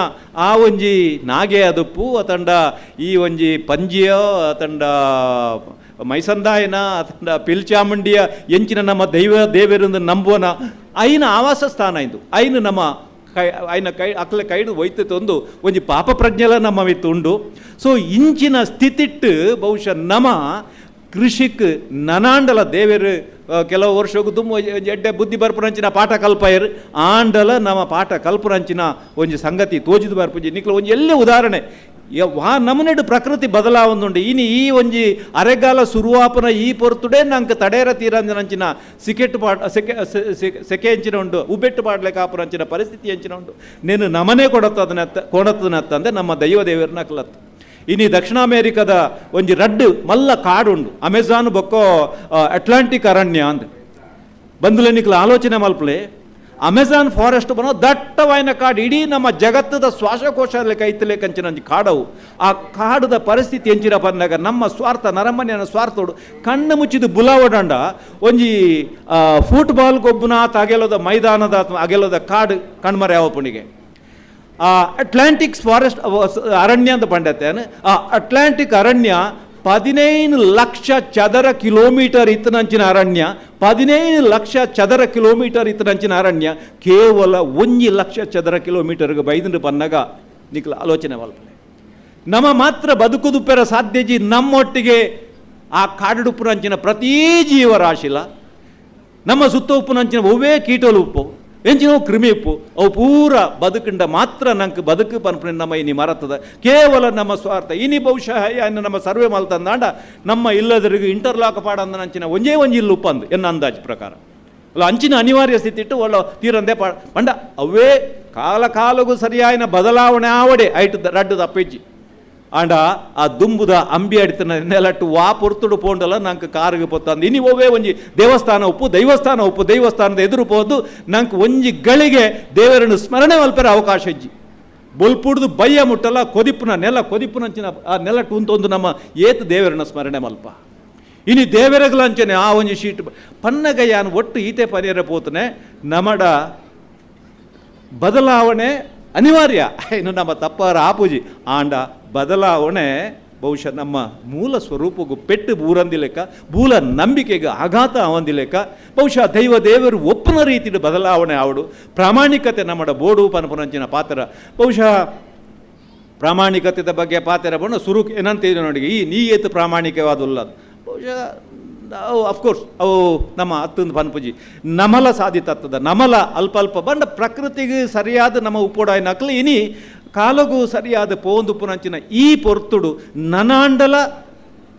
ಆ ಒಂಜಿ ನಾಗೆ ಅದುಪ್ಪು ಅತಂಡ ಈ ಒಂಜಿ ಪಂಜಿಯೋ ಅತಂಡ ಮೈಸಂದಾಯನ ಅಥವಾ ಪಿಲ್ಚಾಮುಂಡಿಯ ಎಂಚಿನ ನಮ್ಮ ದೈವ ದೇವರನ್ನು ನಂಬುವನ ಐನ ಆವಾಸ ಸ್ಥಾನ ಇದು. ಐನು ನಮ್ಮ ಕೈ ಆಯ್ನ ಕೈ, ಅಕ್ಲ ಕೈಡು ಒಯ್ತು ತಂದು ಒಂಜಿ ಪಾಪ ಪ್ರಜ್ಞೆಲ ನಮ್ಮ ಉಂಡು. ಸೊ ಇಂಚಿನ ಸ್ಥಿತಿಟ್ಟು ಬಹುಶಃ ನಮ ಕೃಷಿಕ್ ನನಾಂಡಲ ದೇವರ ಕೆಲವು ವರ್ಷಕ್ಕೂ ತುಂಬ ಎಡ್ಡೆ ಬುದ್ಧಿ ಬರ್ಪುರಂಚಿನ ಪಾಠ ಕಲ್ಪಯರ್, ಆಂಡಲ ನಮ್ಮ ಪಾಠ ಕಲ್ಪುರಂಚಿನ ಒಂಜಿ ಸಂಗತಿ ತೋಜಿದು ಬರ್ಪುಜಿ. ನಿಕ್ಲ ಒಂಜಿ ಎಲ್ಲೇ ಉದಾಹರಣೆ ವಾ ನಮನೆಡು ಪ್ರಕೃತಿ ಬದಲಾವೊಂದುಂಡು ಇನಿ ಈ ಒಂಜಿ ಅರೆಗಾಲ ಸುರುವಾಪನ ಈ ಪೊರ್ತುಡೆ ನಂಗೆ ತಡೇರ ತೀರಂಜನಂಚಿನ ಸಿಕೆಟ್ ಪಾಡ್, ಸೆಕೆ ಸೆಕೆ ಹೆಂಚಿನ ಉಂಡು ಉಬ್ಬೆಟ್ಟು ಪಾಡ್ಲೆ ಕಾಪುರಂಚಿನ ಪರಿಸ್ಥಿತಿ ಹೆಂಚಿನ ಉಂಡು ನೀನು ನಮನೆ ಕೊಡತ್ತದನತ್ತ ಕೊಡತ್ತದನತ್ತಂದೆ ನಮ್ಮ ದೈವ ದೇವರನ್ನ ಕಲತ್ತು. ಇನಿ ದಕ್ಷಿಣ ಅಮೇರಿಕದ ಒಂಜಿ ರಡ್ಡು ಮಲ್ಲ ಕಾಡುಂಡು. ಅಮೆಜಾನ್ ಬೊಕ್ಕೋ ಅಟ್ಲಾಂಟಿಕ್ ಅರಣ್ಯ ಅಂದ್. ಬಂದುಲೆನಿಕ್ಲ ಆಲೋಚನೆ ಮಲ್ಪಲೆ ಅಮೆಜಾನ್ ಫಾರೆಸ್ಟ್ ಬನ್ನೋ ದಟ್ಟವಾಯಿನ ಕಾಡು, ಇಡೀ ನಮ್ಮ ಜಗತ್ತದ ಶ್ವಾಸಕೋಶ ಕೈತಲೆ ಕಂಚಿನ ಕಾಡವು. ಆ ಕಾಡದ ಪರಿಸ್ಥಿತಿ ಎಂಚಿನ ಬಂದಾಗ ನಮ್ಮ ಸ್ವಾರ್ಥ ನರಮನೆಯ ಸ್ವಾರ್ಥೋಡು ಕಣ್ಣು ಮುಚ್ಚಿದ ಬುಲಾವಡಂಡ, ಒಂಜಿ ಫುಟ್ಬಾಲ್ ಗೊಬ್ಬನ ಅಗೆಲೋದ ಮೈದಾನದ ಅಗೆಲದ ಕಾಡು ಕಣ್ಮರೆ ಪುಣಿಗೆ. ಆ ಅಟ್ಲಾಂಟಿಕ್ ಫಾರೆಸ್ಟ್ ಅರಣ್ಯ ಅಂತ ಪಂಡತ್ತೇನು ಆ ಅಟ್ಲಾಂಟಿಕ್ ಅರಣ್ಯ ಪದಿನೈದು ಲಕ್ಷ ಚದರ ಕಿಲೋಮೀಟರ್ ಇತ್ತನಂಚಿನ ಅರಣ್ಯ. ಪದಿನೈದು ಲಕ್ಷ ಚದರ ಕಿಲೋಮೀಟರ್ ಇತ್ತನಂಚಿನ ಅರಣ್ಯ. ಕೇವಲ ಒಂಜಿ ಲಕ್ಷ ಚದರ ಕಿಲೋಮೀಟರ್ಗೆ ಬೈದಂಡು ಪನ್ನಗ. ನಿಕ್ಲ ಆಲೋಚನೆ ವಲ್ಪನೆ. ನಮ್ಮ ಮಾತ್ರ ಬದುಕುದುಪ್ಪೆರ ಸಾಧ್ಯಜಿ ನಮ್ಮೊಟ್ಟಿಗೆ ಆ ಕಾಡುಡುಪ್ಪುನಂಚಿನ ಪ್ರತಿ ಜೀವರಾಶಿಲ. ನಮ್ಮ ಸುತ್ತ ಉಪ್ಪುನಂಚಿನ ಒವ್ವೇ ಕೀಟಲು ಉಪ್ಪು ಎಂಚಿನ ಕ್ರಿಮಿ ಉಪ್ಪು ಅವು ಪೂರ ಬದುಕಂಡ ಮಾತ್ರ ನಂಗೆ ಬದುಕು ಪನ್ಪನೆ ನಮ್ಮ ಇನಿ ಮರತದ ಕೇವಲ ನಮ್ಮ ಸ್ವಾರ್ಥ. ಇನಿ ಬಹುಶಃ ಏನು ನಮ್ಮ ಸರ್ವೆ ಮಲ್ತಂದಾಂಡ ನಮ್ಮ ಇಲ್ಲದರಿಗೂ ಇಂಟರ್ಲಾಕ್ ಪಾಡಂದ ನಂಚಿನ ಒಂಜೇ ಒಂಜಿ ಇಲ್ಲಿ ಉಪ್ಪಂದು, ಎನ್ನ ಅಂದಾಜು ಪ್ರಕಾರ. ಅಲ್ಲ, ಅಂಚಿನ ಅನಿವಾರ್ಯ ಸ್ಥಿತಿ ಇಟ್ಟು ಒಳ್ಳೆ ತೀರಂದೇ ಪಾಡ. ಪಂಡ ಅವೇ ಕಾಲ ಕಾಲಗೂ ಸರಿಯಾಯಿನ ಬದಲಾವಣೆ ಆವಡೆ ಐಟ್ ರಡ್ಡು ತಪ್ಪೆಜ್ಜಿ ಆಂಡ ಆ ದುಂಬುದ ಅಂಬಿ ಅಡಿತನ ನೆಲಟ್ಟು ವಾ ಪೊರ್ತುಡು ಪೋಂಡಲ ನಂಗೆ ಕಾರಿಗೆ ಇನಿ ಒವೇ ಒಂಜಿ ದೇವಸ್ಥಾನ ಉಪ್ಪು ದೈವಸ್ಥಾನ ಉಪ್ಪು ದೈವಸ್ಥಾನದ ಎದುರು ಪೋದು ನಂಗೆ ಒಂಜಿ ಗಳಿಗೆ ದೇವರನ್ನು ಸ್ಮರಣೆ ಮಲ್ಪರ ಅವಕಾಶ ಇಜ್ಜಿ. ಬೊಲ್ಪುಡ್ದು ಬಯ್ಯ ಮುಟ್ಟಲ್ಲ, ಕೊದಿಪ್ಪುನ ನೆಲ ಕೊದಿಪ್ಪುನಂಚಿನ ಆ ನೆಲಟ್ಟು ಉಂತೊಂದು ನಮ್ಮ ಏತು ದೇವರನ್ನ ಸ್ಮರಣೆ ಮಲ್ಪ. ಇನಿ ದೇವರಗಳಂಚನೆ ಆ ಒಂಜಿ ಶೀಟ್ ಪನ್ನಗ ಒಟ್ಟು ಈತೆ ಪರಿಹಾರ ಪೋತನೆ, ನಮಡ ಬದಲಾವಣೆ ಅನಿವಾರ್ಯ. ಇನ್ನು ನಮ್ಮ ತಪ್ಪರ ಆಪೂಜಿ. ಆಂಡ ಬದಲಾವಣೆ ಬಹುಶಃ ನಮ್ಮ ಮೂಲ ಸ್ವರೂಪಗೂ ಪೆಟ್ಟು ಬೂರಂದಿಲೆಕ್ಕ ಮೂಲ ನಂಬಿಕೆಗೆ ಆಘಾತ ಅವಂದಿಲೆಕ್ಕ ಬಹುಶಃ ದೈವ ದೇವರು ಒಪ್ಪನ ರೀತಿಯ ಬದಲಾವಣೆ ಆವಡು. ಪ್ರಾಮಾಣಿಕತೆ ನಮ್ಮಡ ಬೋಡು ಪನಪುನಂಚಿನ ಪಾತ್ರ. ಬಹುಶಃ ಪ್ರಾಮಾಣಿಕತೆದ ಬಗ್ಗೆ ಪಾತ್ರ ಬಣ್ಣ ಸುರು ಏನಂತಿದೆ ನೋಡಿ ಈ ನೀ ಏತು ಪ್ರಾಮಾಣಿಕವಾದುಲ್ಲ. ಬಹುಶಃ ಅವು ಅಫ್ಕೋರ್ಸ್ ಅವು ನಮ್ಮ ಹತ್ತೊಂದು ಪನ್ಪುಜಿ. ನಮಲ ಸಾಧಿತತ್ತದ ನಮಲ ಅಲ್ಪ ಅಲ್ಪ ಬಂಡ ಪ್ರಕೃತಿಗೆ ಸರಿಯಾದ ನಮ್ಮ ಉಪ್ಪೋಡಾಯ ನಕಲಿ ಇನಿ ಕಾಲಗೂ ಸರಿಯಾದ ಪೋಂದು ಪುನಂಚಿನ ಈ ಪೊರ್ತುಡು ನನಾಂಡಲ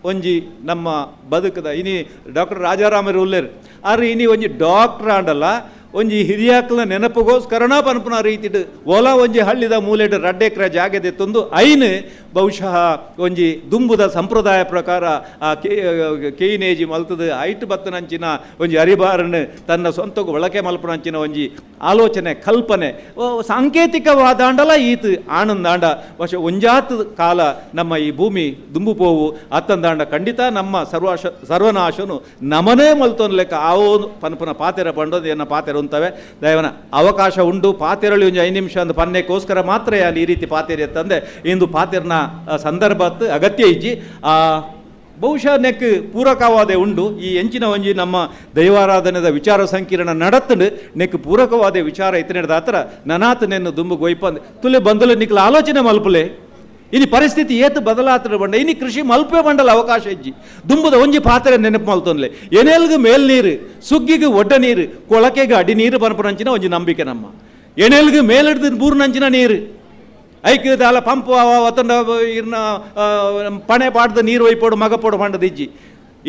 ಒಂಜಿ ನಮ್ಮ ಬದುಕದ. ಇನಿ ಡಾಕ್ಟರ್ ರಾಜಾರಾಮರು ಉಲ್ಲೇರು. ಆದ್ರೆ ಇನಿ ಒಂಜಿ ಡಾಕ್ಟರ್ ಆಂಡಲ್ಲ ಒಂಜಿ ಹಿರಿಯಾಕ್ಲ ನೆನಪುಗೋಸ್ಕರನ ಪನ್ಪುನ ರೀತಿಡ್ ಒಲ ಒಂಜಿ ಹಳ್ಳಿದ ಮೂಲೆಡ್ ರಡ್ಡೆಕ್ರ ತಂದು ಐನ್ ಬಹುಶಃ ಒಂಜಿ ದುಂಬುದ ಸಂಪ್ರದಾಯ ಪ್ರಕಾರ ಆ ಕೇಯಿನೇಜಿ ಮಲ್ತದ ಐಟ್ ಬತ್ತನಂಚಿನ ಒಂಜಿ ಅರಿಬಾರನ್ ತನ್ನ ಸ್ವಂತಗೂ ಒಳಕೆ ಮಲ್ಪನಂಚಿನ ಒಂಜಿ ಆಲೋಚನೆ, ಕಲ್ಪನೆ ಸಾಂಕೇತಿಕವಾದಾಂಡಲ ಈತ್ ಆನಂದಾಂಡ. ವಶ ಒಂಜಾತ್ ಕಾಲ ನಮ್ಮ ಈ ಭೂಮಿ ದುಂಬು ಪೋವು. ಅತ್ತಂದಾಂಡ ಖಂಡಿತ ನಮ್ಮ ಸರ್ವಾಶ, ಸರ್ವನಾಶನು ನಮನೇ ಮಲ್ತೋನ್ ಲೆಕ್ಕ. ಆವೋ ಪನ್ಪನ ಪಾತೆರ ಪಂಡೋದು ಏನ ಪಾತೆರ ಉಂತವೆ ದಯವನ ಅವಕಾಶ ಉಂಡು, ಪಾತೆರಳಿ ಒಂದು ಐದು ನಿಮಿಷ ಒಂದು ಪನ್ನೆಗೋಸ್ಕರ ಮಾತ್ರ ಅಲ್ಲಿ ಈ ರೀತಿ ಪಾತೆರಿ ತಂದೆ ಇಂದು ಪಾತೆರ್ನ ಸಂದರ್ಭ ಅಗತ್ಯ ಇಜ್ಜಿ. ಆ, ಬಹುಶಃ ನೆಕ್ ಪೂರಕವಾದ ಉಂಡು. ಈ ಎಂಚಿನ ಒಂಜಿ ನಮ್ಮ ದೈವಾರಾಧನೆದ ವಿಚಾರ ಸಂಕಿರಣ ನಡತ್ತಂಡು. ನೆಕ್ ಪೂರಕವಾದ ವಿಚಾರ ಇತ್ತ ನಡೆದ ಆತರ ನನಾತ್ ನೆನ್ನು ದುಂಬು ಗೊಯ್ಪಂದು. ತುಲೆ ಬಂದಲು ನಿಕ್ಲ ಆಲೋಚನೆ ಮಲ್ಪಲೆ. ಇನಿ ಪರಿಸ್ಥಿತಿ ಏತು ಬದಲಾತನ ಬಂಡ ಇನಿ ಕೃಷಿ ಮಲ್ಪೆ ಬಂಡಲ ಅವಕಾಶ ಇಜ್ಜಿ. ದುಂಬುದ ಒಂಜಿ ಪಾತ್ರೆ ನೆನಪು ಮಲ್ತೊಂದ್ಲೆ. ಎನೆಲ್ಗು ಮೇಲ್ ನೀರು, ಸುಗ್ಗಿಗೆ ಒಡ್ಡ ನೀರು, ಕೊಳಕೆಗೆ ಅಡಿ ನೀರು ಪನ್ಪುನಂಚಿನ ಒಂಜಿ ನಂಬಿಕೆ ನಮ್ಮ. ಎನೆಲ್ಗು ಮೇಲಿಡ್ದು ಬೂರ್ನಂಚಿನ ನೀರು. ಐಕ್ಯ ಅಲ್ಲ ಪಂಪ್ ಒತ್ತಂಡ ಇರ್ನ ಪಣೆ ಪಾಡ್ದ ನೀರು ಒಯ್ಪೋಡು ಮಗಪೋಡು ಮಂಡದ ಇಜ್ಜಿ.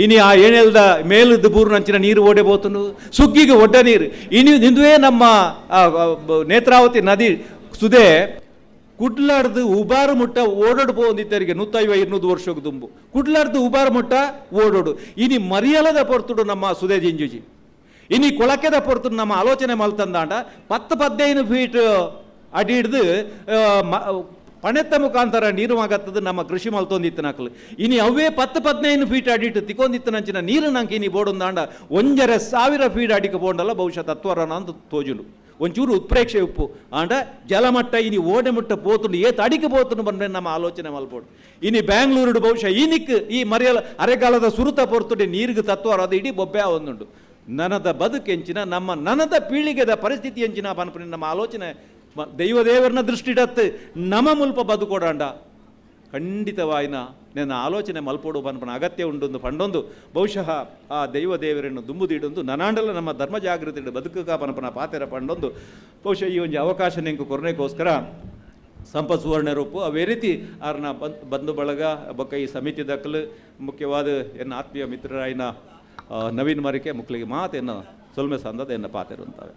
ಇನಿ ಆ ಏನೆಲ್ದ ಮೇಲದ ಬೂರ್ನಂಚಿನ ನೀರು ಓಡೆ ಬೋತನು ಸುಗ್ಗಿಗೆ ಒಡ್ಡ ನೀರು. ಇನಿ ನಿಂದುವೇ ನಮ್ಮ ನೇತ್ರಾವತಿ ನದಿ ಸುದೆ ಕುಡ್ಲಾರ್ದು ಉಬಾರು ಮುಟ್ಟ ಓಡೋಡು ಬಂದಿತ್ತರಿಗೆ ನೂತೈವ ಇನ್ನೂದು ವರ್ಷಕ್ಕೆ ದುಂಬು. ಕುಡ್ಲಾರ್ದು ಉಬಾರು ಮುಟ್ಟ ಓಡೋಡು. ಇನಿ ಮರಿಯಲದ ಪೊರ್ತುಡು ನಮ್ಮ ಸುದೇ ಜಿಂಜುಜಿ. ಇನಿ ಕೊಳಕೆದ ಪೊರ್ತು ನಮ್ಮ ಆಲೋಚನೆ ಮಲ್ತಂದಾಂಡ. ಪತ್ತು ಪದ್ದೈದು ಫೀಟ್ ಅಡಿ ಹಿಡ್ದು ಪಣೆತ್ತ ಮುಖಾಂತರ ನೀರು ಆಗತ್ತದ ನಮ್ಮ ಕೃಷಿ ಮಲ್ತೊಂದಿತ್ತು ನಕಲು. ಇನಿ ಅವೇ ಪತ್ತು ಪದ್ನೈದು ಫೀಟ್ ಅಡಿಟ್ಟು ತಿಕ್ಕೊಂದಿತ್ತನಂಚಿನ ನೀರು ನಂಗೆ ಇನಿ ಬೋಡೊಂದಾಂಡ. ಒಂಜರೆ ಸಾವಿರ ಫೀಟ್ ಅಡಿಕೆ ಬೋಂಡಲ್ಲ ಬಹುಶಃ ತತ್ವರನ ಅಂತ ತೋಜುಂಡು ಒಂಚೂರು ಉತ್ಪ್ರೇಕ್ಷೆ ಉಪ್ಪು. ಆಂಡ ಜಲಮಟ್ಟ ಇನಿ ಓಡೆ ಮುಟ್ಟ ಪೋತುಂಡು, ಏತ ಅಡಿಕೆ ಪೋತುಂಡು ಬಂದ್ರೆ ನಮ್ಮ ಆಲೋಚನೆ ಮಲ್ಪೋಡು. ಇನಿ ಬ್ಯಾಂಗ್ಳೂರು ಬಹುಶಃ ಈ ನಿಕ್, ಈ ಮರೆಯಲ, ಅರೆಗಾಲದ ಸುರುತ ಪೊರ್ತುಡೆ, ನೀರಿಗೆ ತತ್ವಾರ ಅದು ಇಡೀ ಬೊಬ್ಬೆ ಒಂದುಂಡು ನನದ ಬದುಕೆಂಚಿನ ನಮ್ಮ ನನದ ಪೀಳಿಗೆದ ಪರಿಸ್ಥಿತಿ ಎಂಚಿನ ಬನ್ಪಿನ ನಮ್ಮ ಆಲೋಚನೆ ದೈವದೇವರನ್ನ ದೃಷ್ಟಿ ಇಡತ್ತೆ ನಮ ಮುಲ್ಪ ಬದುಕೋಡಾಂಡ ಖಂಡಿತವಾಯಿನ ನನ್ನ ಆಲೋಚನೆ ಮಲ್ಪೋಡು ಪನ್ಪನ ಅಗತ್ಯ ಉಂಡೊಂದು ಪಂಡೊಂದು. ಬಹುಶಃ ಆ ದೈವ ದೇವರನ್ನು ದುಂಬುದಿಡೊಂದು ನನಾಂಡಲ ನಮ್ಮ ಧರ್ಮ ಜಾಗೃತಿ ಬದುಕುಕ ಪನಪನ ಪಾತೆರ ಪಂಡೊಂದು. ಬಹುಶಃ ಈ ಒಂದು ಅವಕಾಶ ನಿಂಕು ಕೊರನೆಗೋಸ್ಕರ ಸಂಪತ್ ಸುವರ್ಣ ರೂಪು. ಅವೇ ರೀತಿ ಬಂದು ಬಂಧು ಬಳಗ, ಬೊಕ್ಕ ಈ ಸಮಿತಿ ದಕ್ಕಲು ಮುಖ್ಯವಾದ ಎನ್ನ ಆತ್ಮೀಯ ಮಿತ್ರರಾಯಿನ ನವೀನ್ ಮರಿಕೆ ಮುಕ್ಲಿಗೆ ಮಾತೆಯನ್ನು ಸೊಲ್ಮೆ ಸಂದದ ಎನ್ನ ಪಾತೆರುಂತವೆ